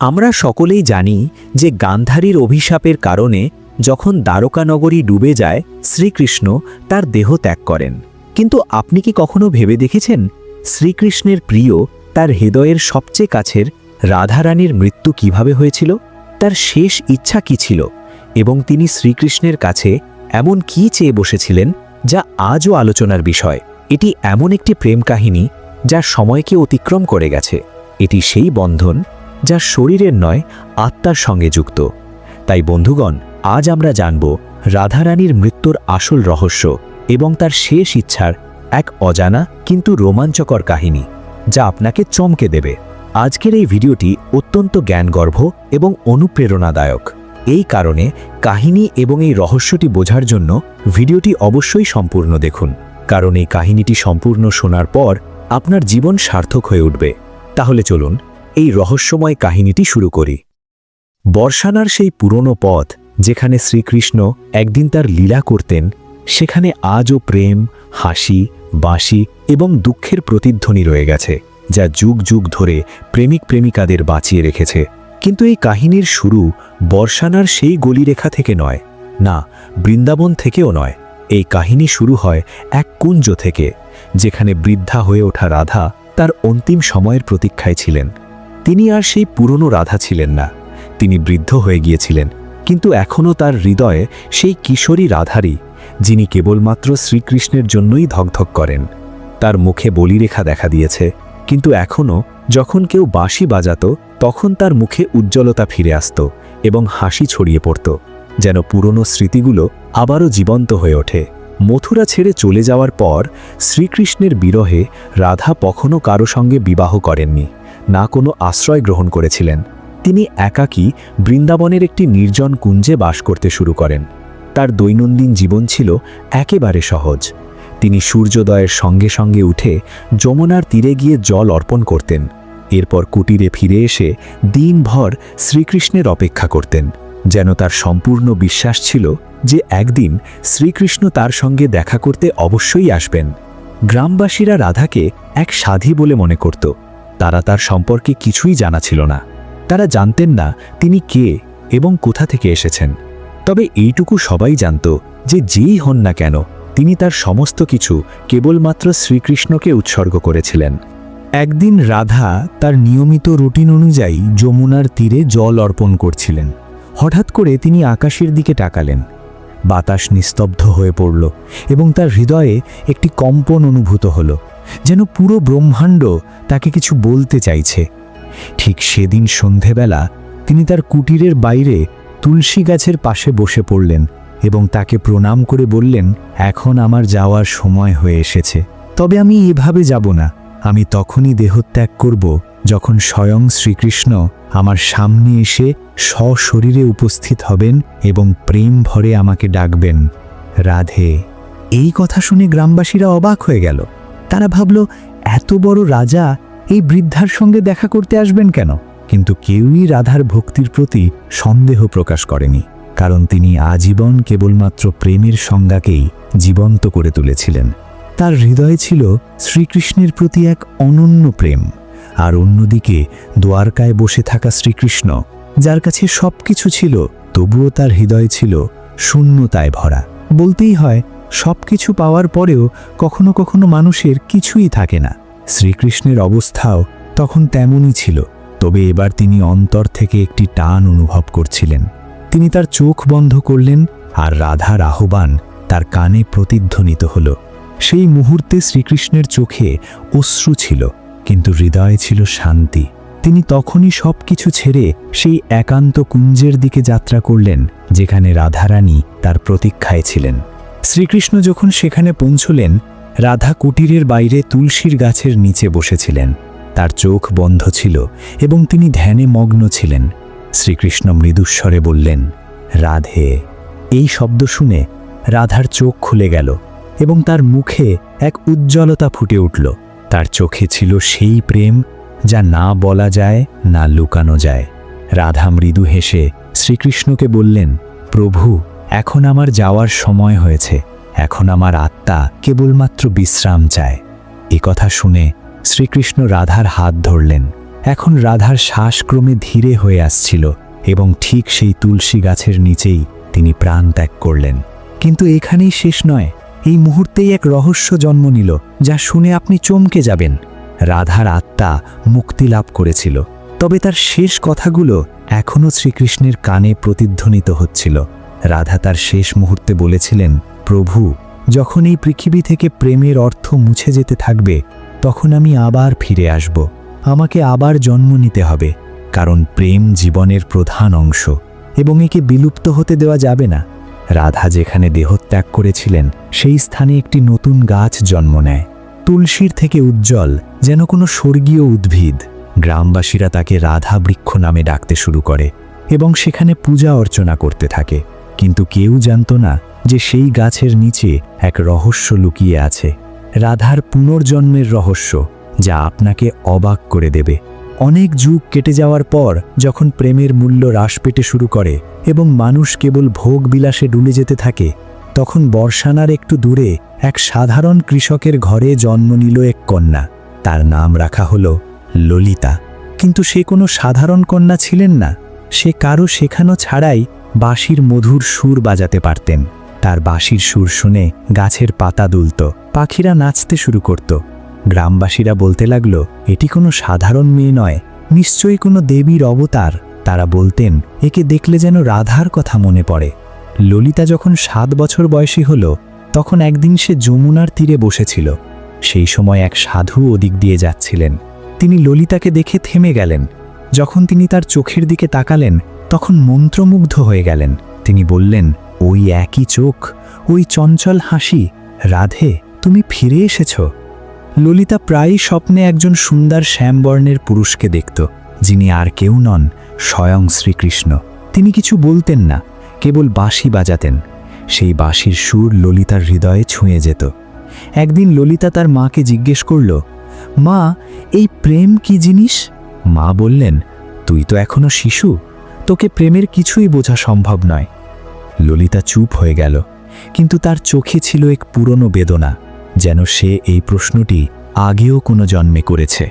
আমরা সকলেই জানি যে গান্ধারীর অভিশাপের কারণে যখন দ্বারকানগরী ডুবে যায়, শ্রীকৃষ্ণ তার দেহ ত্যাগ করেন। কিন্তু আপনি কি কখনো ভেবে দেখেছেন, শ্রীকৃষ্ণের প্রিয় তার হৃদয়ের সবচেয়ে কাছের রাধারানীর মৃত্যু কীভাবে হয়েছিল? তার শেষ ইচ্ছা কি ছিল? এবং তিনি শ্রীকৃষ্ণের কাছে এমন কি চেয়ে বসেছিলেন, যা আজও আলোচনার বিষয়? এটি এমন একটি প্রেম কাহিনী, যা সময়কে অতিক্রম করে গেছে। এটি সেই বন্ধন যা শরীরের নয়, আত্মার সঙ্গে যুক্ত। তাই বন্ধুগণ, আজ আমরা জানব রাধারানীর মৃত্যুর আসল রহস্য এবং তার শেষ ইচ্ছার এক অজানা কিন্তু রোমাঞ্চকর কাহিনী, যা আপনাকে চমকে দেবে। আজকের এই ভিডিওটি অত্যন্ত জ্ঞানগর্ভ এবং অনুপ্রেরণাদায়ক। এই কারণে কাহিনী এবং এই রহস্যটি বোঝার জন্য ভিডিওটি অবশ্যই সম্পূর্ণ দেখুন, কারণ এই কাহিনীটি সম্পূর্ণ শোনার পর আপনার জীবন সার্থক হয়ে উঠবে। তাহলে চলুন এই রহস্যময় কাহিনীটি শুরু করি। বর্ষানার সেই পুরনো পথ, যেখানে শ্রীকৃষ্ণ একদিন তার লীলা করতেন, সেখানে আজও প্রেম, হাসি, বাঁশি এবং দুঃখের প্রতিধ্বনি রয়ে গেছে, যা যুগ যুগ ধরে প্রেমিক প্রেমিকাদের বাঁচিয়ে রেখেছে। কিন্তু এই কাহিনীর শুরু বর্ষানার সেই গলিরেখা থেকে নয়, না, বৃন্দাবন থেকেও নয়। এই কাহিনী শুরু হয় এক কুঞ্জ থেকে, যেখানে বৃদ্ধা হয়ে ওঠা রাধা তার অন্তিম সময়ের প্রতীক্ষায় ছিলেন। তিনি আর সেই পুরনো রাধা ছিলেন না। তিনি বৃদ্ধ হয়ে গিয়েছিলেন, কিন্তু এখনও তার হৃদয়ে সেই কিশোরী রাধারই, যিনি কেবলমাত্র শ্রীকৃষ্ণের জন্যই ধকধক করেন। তার মুখে বলিরেখা দেখা দিয়েছে, কিন্তু এখনও যখন কেউ বাঁশি বাজাত, তখন তার মুখে উজ্জ্বলতা ফিরে আসত এবং হাসি ছড়িয়ে পড়ত, যেন পুরনো স্মৃতিগুলো আবারও জীবন্ত হয়ে ওঠে। মথুরা ছেড়ে চলে যাওয়ার পর শ্রীকৃষ্ণের বিরহে রাধা কখনও কারও সঙ্গে বিবাহ করেননি। না কোনো আশ্রয় গ্রহণ করেছিলেন। তিনি একাকী বৃন্দাবনের একটি নির্জন কুঞ্জে বাস করতে শুরু করেন। তার দৈনন্দিন জীবন ছিল একেবারে সহজ। তিনি সূর্যোদয়ের সঙ্গে সঙ্গে উঠে যমুনার তীরে গিয়ে জল অর্পণ করতেন। এরপর কুটিরে ফিরে এসে দিনভর শ্রীকৃষ্ণের অপেক্ষা করতেন, যেন তার সম্পূর্ণ বিশ্বাস ছিল যে একদিন শ্রীকৃষ্ণ তার সঙ্গে দেখা করতে অবশ্যই আসবেন। গ্রামবাসীরা রাধাকে এক সাধী বলে মনে করত। তারা তার সম্পর্কে কিছুই জানা ছিল না। তারা জানতেন না তিনি কে এবং কোথা থেকে এসেছেন। তবে এইটুকু সবাই জানত যে যেই হন না কেন, তিনি তার সমস্ত কিছু কেবলমাত্র শ্রীকৃষ্ণকে উৎসর্গ করেছিলেন। একদিন রাধা তার নিয়মিত রুটিন অনুযায়ী যমুনার তীরে জল অর্পণ করছিলেন। হঠাৎ করে তিনি আকাশের দিকে তাকালেন। বাতাস নিস্তব্ধ হয়ে পড়ল এবং তার হৃদয়ে একটি কম্পন অনুভূত হল, যেন পুরো ব্রহ্মাণ্ড তাকে কিছু বলতে চাইছে। ঠিক সেদিন সন্ধেবেলা তিনি তার কুটিরের বাইরে তুলসী গাছের পাশে বসে পড়লেন এবং তাকে প্রণাম করে বললেন, এখন আমার যাওয়ার সময় হয়ে এসেছে। তবে আমি এভাবে যাব না। আমি তখনই দেহত্যাগ করব যখন স্বয়ং শ্রীকৃষ্ণ আমার সামনে এসে সশরীরে উপস্থিত হবেন এবং প্রেম ভরে আমাকে ডাকবেন। রাধে, এই কথা শুনে গ্রামবাসীরা অবাক হয়ে গেল। তারা ভাবল, এত বড় রাজা এই বৃদ্ধার সঙ্গে দেখা করতে আসবেন কেন? কিন্তু কেউই রাধার ভক্তির প্রতি সন্দেহ প্রকাশ করেনি, কারণ তিনি আজীবন কেবলমাত্র প্রেমের সংজ্ঞাকেই জীবন্ত করে তুলেছিলেন। তার হৃদয়ে ছিল শ্রীকৃষ্ণের প্রতি এক অনন্য প্রেম। আর অন্যদিকে দ্বারকায় বসে থাকা শ্রীকৃষ্ণ, যার কাছে সব কিছু ছিল, তবুও তার হৃদয় ছিল শূন্যতায় ভরা। বলতেই হয় সব কিছু পাওয়ার পরেও কখনো কখনো মানুষের কিছুই থাকে না। শ্রীকৃষ্ণের অবস্থাও তখন তেমনই ছিল, তবে এবার তিনি অন্তর থেকে একটি টান অনুভব করছিলেন। তিনি তার চোখ বন্ধ করলেন আর রাধার আহ্বান তার কানে প্রতিধ্বনিত হল। সেই মুহূর্তে শ্রীকৃষ্ণের চোখে অশ্রু ছিল। কিন্তু হৃদয়ে ছিল শান্তি। তিনি তখনই সব কিছু ছেড়ে সেই একান্ত কুঞ্জের দিকে যাত্রা করলেন, যেখানে রাধারানী তার প্রতীক্ষায় ছিলেন। শ্রীকৃষ্ণ যখন সেখানে পৌঁছলেন, রাধা কুটিরের বাইরে তুলসীর গাছের নিচে বসেছিলেন। তার চোখ বন্ধ ছিল এবং তিনি ধ্যানে মগ্ন ছিলেন। শ্রীকৃষ্ণ মৃদুস্বরে বললেন, রাধে। এই শব্দ শুনে রাধার চোখ খুলে গেল এবং তার মুখে এক উজ্জ্বলতা ফুটে উঠল। তার চোখে ছিল সেই প্রেম যা না বলা যায়, না লুকানো যায়। রাধা মৃদু হেসে শ্রীকৃষ্ণকে বললেন, প্রভু, এখন আমার যাওয়ার সময় হয়েছে। এখন আমার আত্মা কেবলমাত্র বিশ্রাম চায়। এ কথা শুনে শ্রীকৃষ্ণ রাধার হাত ধরলেন। এখন রাধার শ্বাস ক্রমে ধীরে হয়ে আসছিল এবং ঠিক সেই তুলসী গাছের নিচেই তিনি প্রাণ ত্যাগ করলেন। কিন্তু এখানেই শেষ নয়। এই মুহূর্তেই এক রহস্য জন্ম নিল, যা শুনে আপনি চমকে যাবেন। রাধার আত্মা মুক্তি লাভ করেছিল, তবে তার শেষ কথাগুলো এখনও শ্রীকৃষ্ণের কানে প্রতিধ্বনিত হচ্ছিল। রাধা তার শেষ মুহূর্তে বলেছিলেন, প্রভু, যখন এই পৃথিবী থেকে প্রেমের অর্থ মুছে যেতে থাকবে, তখন আমি আবার ফিরে আসব। আমাকে আবার জন্ম নিতে হবে, কারণ প্রেম জীবনের প্রধান অংশ এবং একে বিলুপ্ত হতে দেওয়া যাবে না। রাধা যেখানে দেহত্যাগ করেছিলেন, সেই স্থানে একটি নতুন গাছ জন্ম নেয়। তুলসীর থেকে উজ্জ্বল, যেন কোনো স্বর্গীয় উদ্ভিদ। গ্রামবাসীরা তাকে রাধা বৃক্ষ নামে ডাকতে শুরু করে এবং সেখানে পূজা অর্চনা করতে থাকে। কিন্তু কেউ জানত না যে সেই গাছের নিচে এক রহস্য লুকিয়ে আছে। রাধার পুনর্জন্মের রহস্য, যা আপনাকে অবাক করে দেবে। অনেক যুগ কেটে যাওয়ার পর যখন প্রেমের মূল্য হ্রাস পেতে শুরু করে এবং মানুষ কেবল ভোগ বিলাসে ডুলে যেতে থাকে, তখন বর্ষানার একটু দূরে এক সাধারণ কৃষকের ঘরে জন্ম নিল এক কন্যা। তার নাম রাখা হল ললিতা। কিন্তু সে কোনো সাধারণ কন্যা ছিলেন না। সে কারও শেখানো ছাড়াই বাঁশির মধুর সুর বাজাতে পারতেন। তার বাঁশির সুর শুনে গাছের পাতা দুলত, পাখিরা নাচতে শুরু করত। গ্রামবাসীরা বলতে লাগল, এটি কোনো সাধারণ মেয়ে নয়, নিশ্চয়ই কোনো দেবীর অবতার। তারা বলতেন, একে দেখলে যেন রাধার কথা মনে পড়ে। ললিতা যখন সাত বছর বয়সী হল, তখন একদিন সে যমুনার তীরে বসেছিল। সেই সময় এক সাধু ওদিক দিয়ে যাচ্ছিলেন। তিনি ললিতাকে দেখে থেমে গেলেন। যখন তিনি তার চোখের দিকে তাকালেন, তখন মন্ত্রমুগ্ধ হয়ে গেলেন। তিনি বললেন, ওই একই চোখ, ওই চঞ্চল হাসি। রাধে, তুমি ফিরে এসেছ? ললিতা প্রায়ই স্বপ্নে একজন সুন্দর শ্যামবর্ণের পুরুষকে দেখত, যিনি আর কেউ নন, স্বয়ং শ্রীকৃষ্ণ। তিনি কিছু বলতেন না, কেবল বাঁশি বাজাতেন। সেই বাঁশির সুর ললিতার হৃদয়ে ছুঁয়ে যেত। একদিন ললিতা তার মাকে জিজ্ঞেস করল, মা, এই প্রেম কি জিনিস? মা বললেন, তুই তো এখনও শিশু, তোকে প্রেমের কিছুই বোঝা সম্ভব নয়। ললিতা চুপ হয়ে গেল, কিন্তু তার চোখে ছিল এক পুরনো বেদনা। যেন সে এই প্রশ্নটি আগেও কোনো জন্মে করেছে।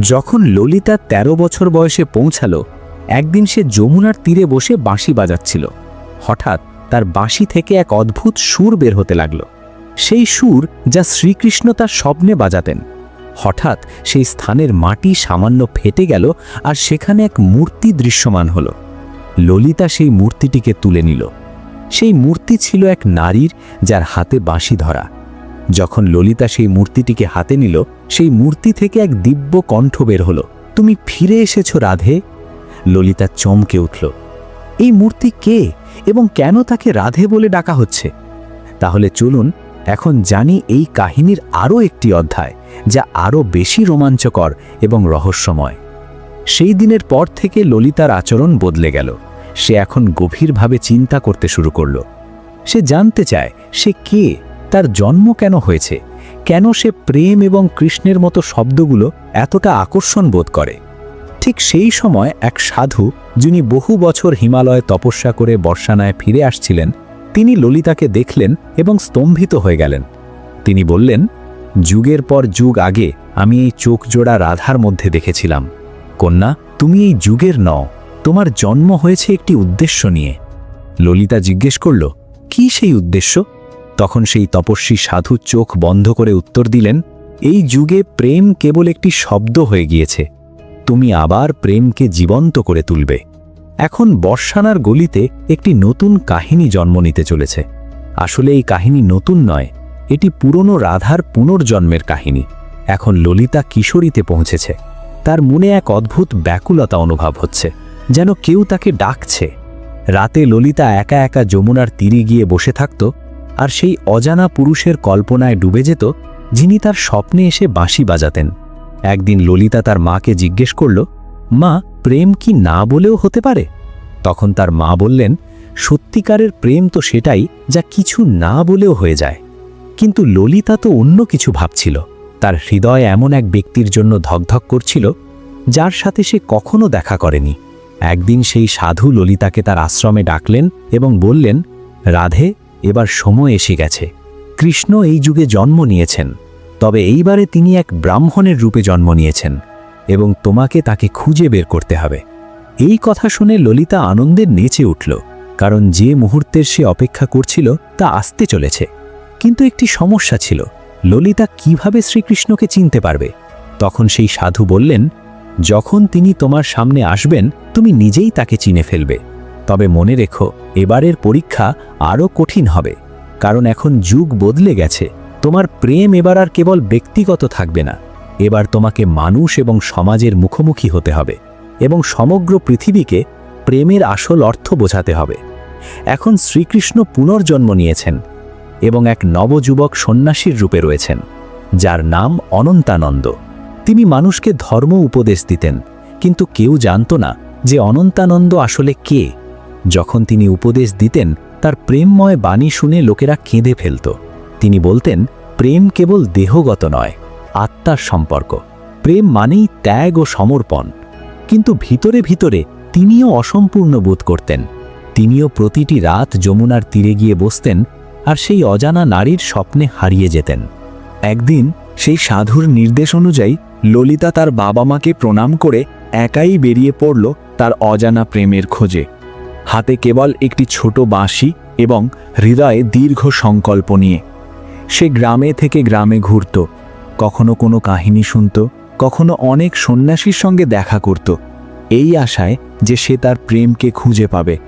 যখন ললিতা ১৩ বছর বয়সে পৌঁছালো, একদিন সে যমুনার তীরে বসে বাঁশি বাজাচ্ছিল। হঠাৎ তার বাঁশি থেকে এক অদ্ভুত সুর বের হতে লাগল। সেই সুর যা শ্রীকৃষ্ণ তার স্বপ্নে বাজাতেন। হঠাৎ সেই স্থানের মাটি সামান্য ফেটে গেল আর সেখানে এক মূর্তি দৃশ্যমান হল। ললিতা সেই মূর্তিটিকে তুলে নিল। সেই মূর্তি ছিল এক নারীর যার হাতে বাঁশি ধরা। যখন ললিতা সেই মূর্তিটিকে হাতে নিল, সেই মূর্তি থেকে এক দিব্য কণ্ঠ বের হলো। তুমি ফিরে এসেছ, রাধে? ললিতা চমকে উঠল। এই মূর্তি কে এবং কেন তাকে রাধে বলে ডাকা হচ্ছে? তাহলে চলুন, এখন জানি এই কাহিনীর আরও একটি অধ্যায়, যা আরও বেশি রোমাঞ্চকর এবং রহস্যময়। সেই দিনের পর থেকে ললিতার আচরণ বদলে গেল। সে এখন গভীরভাবে চিন্তা করতে শুরু করল। সে জানতে চায়, সে কে? তার জন্ম কেন হয়েছে? কেন সে প্রেম এবং কৃষ্ণের মতো শব্দগুলো এতটা আকর্ষণ বোধ করে? ঠিক সেই সময় এক সাধু, যিনি বহু বছর হিমালয়ে তপস্যা করে বর্ষানায় ফিরে আসছিলেন, তিনি ললিতাকে দেখলেন এবং স্তম্ভিত হয়ে গেলেন। তিনি বললেন, যুগের পর যুগ আগে আমি এই চোখ জোড়া রাধার মধ্যে দেখেছিলাম। কন্যা, তুমি এই যুগের নও, তোমার জন্ম হয়েছে একটি উদ্দেশ্য নিয়ে। ললিতা জিজ্ঞেস করল, কি সেই উদ্দেশ্য? তখন সেই তপস্বী সাধু চোখ বন্ধ করে উত্তর দিলেন, এই যুগে প্রেম কেবল একটি শব্দ হয়ে গিয়েছে। তুমি আবার প্রেমকে জীবন্ত করে তুলবে। এখন বর্ষানার গলিতে একটি নতুন কাহিনী জন্ম নিতে চলেছে। আসলে এই কাহিনী নতুন নয়, এটি পুরনো রাধার পুনর্জন্মের কাহিনী। এখন ললিতা কিশোরীতে পৌঁছেছে। তার মনে এক অদ্ভুত ব্যাকুলতা অনুভব হচ্ছে, যেন কেউ তাকে ডাকছে। রাতে ললিতা একা একা যমুনার তীরে গিয়ে বসে থাকত আর সেই অজানা পুরুষের কল্পনায় ডুবে যেত যিনি তার স্বপ্নে এসে বাঁশি বাজাতেন। একদিন ললিতা তার মাকে জিজ্ঞেস করল, মা, প্রেম কি না বলেও হতে পারে? তখন তার মা বললেন, সত্যিকারের প্রেম তো সেটাই যা কিছু না বলেও হয়ে যায়। কিন্তু ললিতা তো অন্য কিছু ভাবছিল। তার হৃদয় এমন এক ব্যক্তির জন্য ধকধক করছিল, যার সাথে সে কখনো দেখা করেনি। একদিন সেই সাধু ললিতাকে তার আশ্রমে ডাকলেন এবং বললেন, রাধে এবার সময় এসে গেছে। কৃষ্ণ এই যুগে জন্ম নিয়েছেন, তবে এইবারে তিনি এক ব্রাহ্মণের রূপে জন্ম নিয়েছেন এবং তোমাকে তাকে খুঁজে বের করতে হবে। এই কথা শুনে ললিতা আনন্দের নেচে উঠল, কারণ যে মুহূর্তের সে অপেক্ষা করছিল তা আসতে চলেছে। কিন্তু একটি সমস্যা ছিল, ললিতা কীভাবে শ্রীকৃষ্ণকে চিনতে পারবে? তখন সেই সাধু বললেন, যখন তিনি তোমার সামনে আসবেন, তুমি নিজেই তাকে চিনে ফেলবে। তবে মনে রেখো, এবারের পরীক্ষা আরও কঠিন হবে, কারণ এখন যুগ বদলে গেছে। তোমার প্রেম এবার আর কেবল ব্যক্তিগত থাকবে না, এবার তোমাকে মানুষ এবং সমাজের মুখোমুখি হতে হবে এবং সমগ্র পৃথিবীকে প্রেমের আসল অর্থ বোঝাতে হবে। এখন শ্রীকৃষ্ণ পুনর্জন্ম নিয়েছেন এবং এক নবযুবক সন্ন্যাসীর রূপে রয়েছেন, যার নাম অনন্তানন্দ। তিনি মানুষকে ধর্ম উপদেশ দিতেন, কিন্তু কেউ জানত না যে অনন্তানন্দ আসলে কে। যখন তিনি উপদেশ দিতেন, তার প্রেমময় বাণী শুনে লোকেরা কেঁদে ফেলত। তিনি বলতেন, প্রেম কেবল দেহগত নয়, আত্মার সম্পর্ক। প্রেম মানেই ত্যাগ ও সমর্পণ। কিন্তু ভিতরে ভিতরে তিনিও অসম্পূর্ণ বোধ করতেন। তিনিও প্রতিটি রাত যমুনার তীরে গিয়ে বসতেন আর সেই অজানা নারীর স্বপ্নে হারিয়ে যেতেন। একদিন সেই সাধুর নির্দেশ অনুযায়ী ললিতা তার বাবা মাকে প্রণাম করে একাই বেরিয়ে পড়ল তার অজানা প্রেমের খোঁজে। হাতে কেবল একটি ছোট বাঁশি এবং হৃদয়ে দীর্ঘ সংকল্প নিয়ে। সে গ্রামে থেকে গ্রামে ঘুরত, কখনো কোনো কাহিনী শুনত, কখনো অনেক সন্ন্যাসীর সঙ্গে দেখা করত। এই আশায় যে সে তার প্রেমকে খুঁজে পাবে।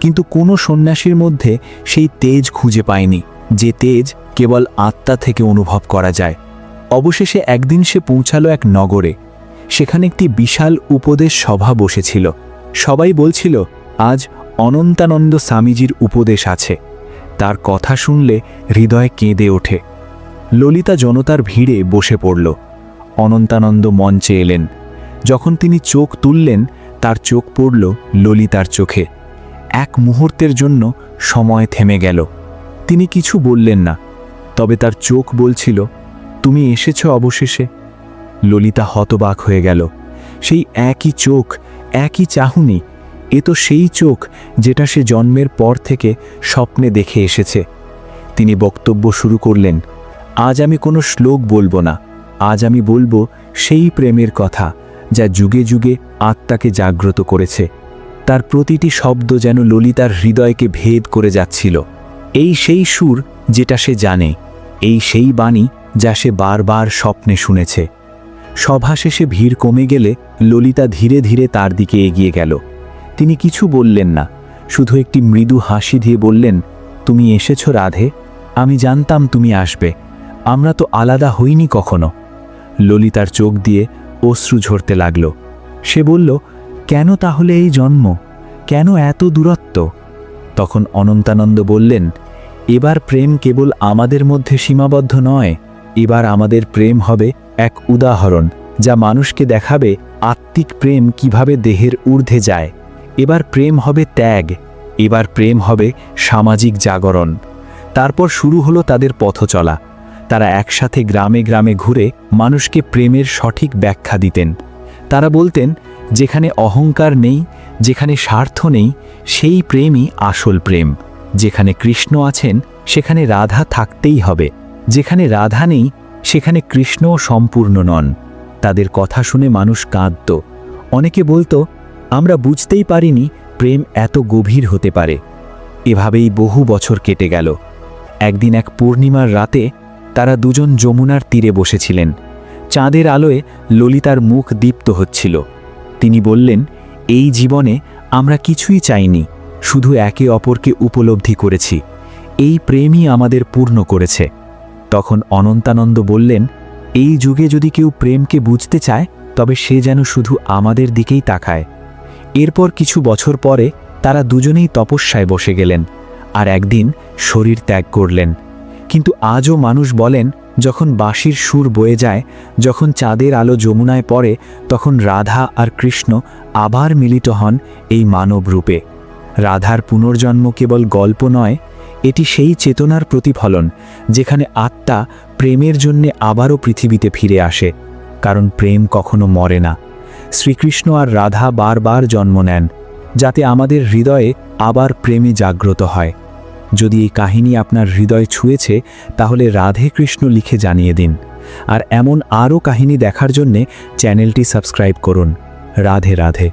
কিন্তু কোনো সন্ন্যাসীর মধ্যে সেই তেজ খুঁজে পায়নি, যে তেজ কেবল আত্মা থেকে অনুভব করা যায়। অবশেষে একদিন সে পৌঁছালো এক নগরে। সেখানে একটি বিশাল উপদেশ সভা বসেছিল। সবাই বলছিল আজ অনন্তানন্দ স্বামীজির উপদেশ আছে। তার কথা শুনলে হৃদয় কেঁদে ওঠে। ললিতা জনতার ভিড়ে বসে পড়ল। অনন্তানন্দ মঞ্চে এলেন। যখন তিনি চোখ তুললেন, তার চোখ পড়ল ললিতার চোখে। এক মুহূর্তের জন্য সময় থেমে গেল। তিনি কিছু বললেন না, তবে তার চোখ বলছিল, তুমি এসেছ অবশেষে? ললিতা হতবাক হয়ে গেল। সেই একই চোখ, একই চাহুনি এ তো সেই চোখ যেটা সে জন্মের পর থেকে স্বপ্নে দেখে এসেছে। তিনি বক্তব্য শুরু করলেন, আজ আমি কোনো শ্লোক বলব না, আজ আমি বলব সেই প্রেমের কথা যা যুগে যুগে আত্মাকে জাগ্রত করেছে। তার প্রতিটি শব্দ যেন ললিতার হৃদয়কে ভেদ করে যাচ্ছিল। এই সেই সুর যেটা সে জানে, এই সেই বাণী যা সে বারবার স্বপ্নে শুনেছে। সভা শেষে ভিড় কমে গেলে ললিতা ধীরে ধীরে তার দিকে এগিয়ে গেল। তিনি কিছু বললেন না, শুধু একটি মৃদু হাসি দিয়ে বললেন, তুমি এসেছ রাধে, আমি জানতাম তুমি আসবে, আমরা তো আলাদা হইনি কখনো। ললিতার চোখ দিয়ে অশ্রু ঝরতে লাগল। সে বলল, কেন তাহলে এই জন্ম? কেন এত দূরত্ব? তখন অনন্তানন্দ বললেন, এবার প্রেম কেবল আমাদের মধ্যে সীমাবদ্ধ নয়, এবার আমাদের প্রেম হবে এক উদাহরণ, যা মানুষকে দেখাবে আত্মিক প্রেম কীভাবে দেহের ঊর্ধ্বে যায়। এবার প্রেম হবে ত্যাগ, এবার প্রেম হবে সামাজিক জাগরণ। তারপর শুরু হলো তাদের পথ চলা তারা একসাথে গ্রামে গ্রামে ঘুরে মানুষকে প্রেমের সঠিক ব্যাখ্যা দিতেন। তারা বলতেন, যেখানে অহংকার নেই, যেখানে স্বার্থ নেই, সেই প্রেমই আসল প্রেম। যেখানে কৃষ্ণ আছেন, সেখানে রাধা থাকতেই হবে। যেখানে রাধা নেই, সেখানে কৃষ্ণও সম্পূর্ণ নন। তাদের কথা শুনে মানুষ কাঁদত। অনেকে বলতো আমরা বুঝতেই পারিনি প্রেম এত গভীর হতে পারে। এভাবেই বহু বছর কেটে গেল। একদিন এক পূর্ণিমার রাতে তারা দুজন যমুনার তীরে বসেছিলেন। চাঁদের আলোয় ললিতার মুখ দীপ্ত হচ্ছিল। তিনি বললেন, এই জীবনে আমরা কিছুই চাইনি, শুধু একে অপরকে উপলব্ধি করেছি। এই প্রেমই আমাদের পূর্ণ করেছে। তখন অনন্তানন্দ বললেন, এই যুগে যদি কেউ প্রেমকে বুঝতে চায়, তবে সে যেন শুধু আমাদের দিকেই তাকায়। এরপর কিছু বছর পরে তারা দুজনেই তপস্যায় বসে গেলেন আর একদিন শরীর ত্যাগ করলেন। কিন্তু আজও মানুষ বলেন, যখন বাঁশির সুর বয়ে যায়, যখন চাঁদের আলো যমুনায় পড়ে, তখন রাধা আর কৃষ্ণ আবার মিলিত হন এই মানব রূপে। রাধার পুনর্জন্ম কেবল গল্প নয়, এটি সেই চেতনার প্রতিফলন, যেখানে আত্মা প্রেমের জন্যে আবারও পৃথিবীতে ফিরে আসে, কারণ প্রেম কখনো মরে না। শ্রীকৃষ্ণ আর রাধা বারবার জন্ম নেন, যাতে আমাদের হৃদয়ে আবার প্রেমে জাগ্রত হয়। যদি এই কাহিনী আপনার হৃদয় ছুঁয়েছে, তাহলে রাধে কৃষ্ণ লিখে জানিয়ে দিন। আর এমন আরও কাহিনী দেখার জন্যে চ্যানেলটি সাবস্ক্রাইব করুন। রাধে রাধে।